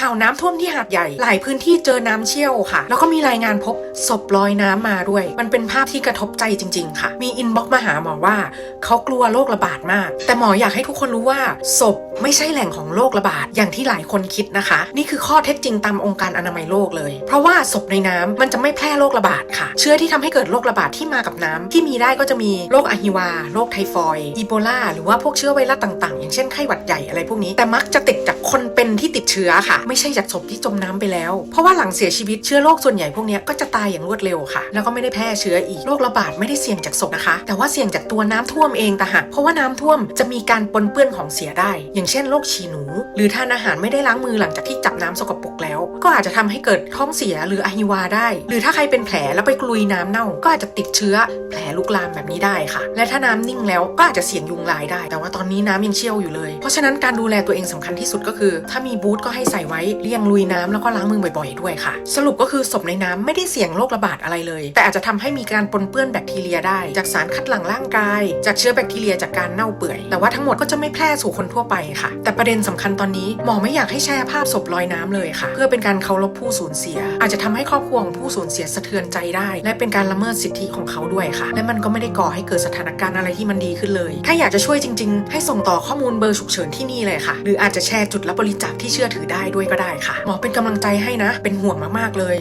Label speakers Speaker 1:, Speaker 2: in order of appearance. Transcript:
Speaker 1: ข่าวน้ำท่วมที่หาดใหญ่ หลายพื้นที่เจอน้ำเชี่ยวค่ะ แล้วก็มีรายงานพบศพลอยน้ำมาด้วย มันเป็นภาพที่กระทบใจจริง ๆ ค่ะ มีอินบ็อกมาหาหมอว่า เขากลัวโรคระบาดมาก แต่หมออยากให้ทุกคนรู้ว่าศพไม่ใช่แหล่งของโรคระบาดอย่างที่หลายคนคิดนะคะ นี่คือข้อเท็จจริงตามองค์การอนามัยโลกเลย เพราะว่าศพในน้ำมันจะไม่แพร่โรคระบาดค่ะ เชื้อที่ทำให้เกิดโรคระบาดที่มากับน้ำที่มีได้ก็จะมีโรคอะฮิวา โรคไทฟอยด์อีโบลาหรือว่าพวกเชื้อไวรัสต่างๆ อย่างเช่นไข้หวัดใหญ่อะไรพวกนี้ แต่มักจะติดจากคนเป็นที่ติดเชื้อค่ะไม่ใช่จากศพที่จมน้ำไปแล้ว เพราะว่าหลังเสียชีวิตเชื้อโรคส่วนใหญ่พวกนี้ก็จะตายอย่างรวดเร็วค่ะ แล้วก็ไม่ได้แพร่เชื้ออีกโรคระบาดไม่ได้เสี่ยงจากศพนะคะ แต่ว่าเสี่ยงจากตัวน้ำท่วมเองต่างหากเพราะว่าน้ำท่วมจะมีการปนเปื้อนของเสียได้ อย่างเช่นโรคฉี่หนู หรือทานอาหารไม่ได้ล้างมือหลังจากที่จับน้ำสกปรกแล้ว ก็อาจจะทำให้เกิดท้องเสียหรืออะฮิวาได้ หรือถ้าใครเป็นแผลแล้วไปกลุยน้ำเน่า ก็อาจจะติดเชื้อแผลลุกลามแบบนี้ได้ค่ะ และถ้าน้ำนิ่งแล้วก็อาจจะเสี่ยงยุงลายได้ แต่ว่าตอนนี้น้ำยังเชี่ยวอยู่เลย เพราะฉะนั้นการดูแลตัวเองสำคัญที่สุดก็คือ ถ้ามีบูทก็ให้ใส่ไว้เลี่ยงลุยน้ำแล้วก็ล้างมือบ่อยๆด้วยค่ะ สรุปก็คือศพในน้ำไม่ได้เสี่ยงโรคระบาดอะไรเลย แต่อาจจะทำให้มีการปนเปื้อนแบคทีเรียได้ จากสารคัดหลั่งร่างกาย จากเชื้อแบคทีเรียจากการเน่าเปื่อย แต่ว่าทั้งหมดก็จะไม่แพร่สู่คนทั่วไปค่ะ แต่ประเด็นสำคัญตอนนี้หมอไม่อยากให้แชร์ภาพศพลอยน้ำเลยค่ะ เพื่อเป็นการเคารพผู้สูญเสีย อาจจะทำให้ครอบครัวของผู้สูญเสียสะเทือนใจได้ และเป็นการละเมิดสิทธิของเขาด้วยค่ะ และมันก็ไม่ได้ก่อให้เกิดสถานการณ์อะไรที่มันดีขึ้นเลย ถ้าอยากจะช่วยจริง ๆ ให้ส่งต่อข้อมูลเบอร์ฉุกเฉินที่นี่เลยค่ะ หรืออาจจะแชร์จุดรับบริจาคที่เชื่อถือได้ด้วยก็ได้ค่ะหมอเป็นกำลังใจให้นะ เป็นห่วงมากๆเลย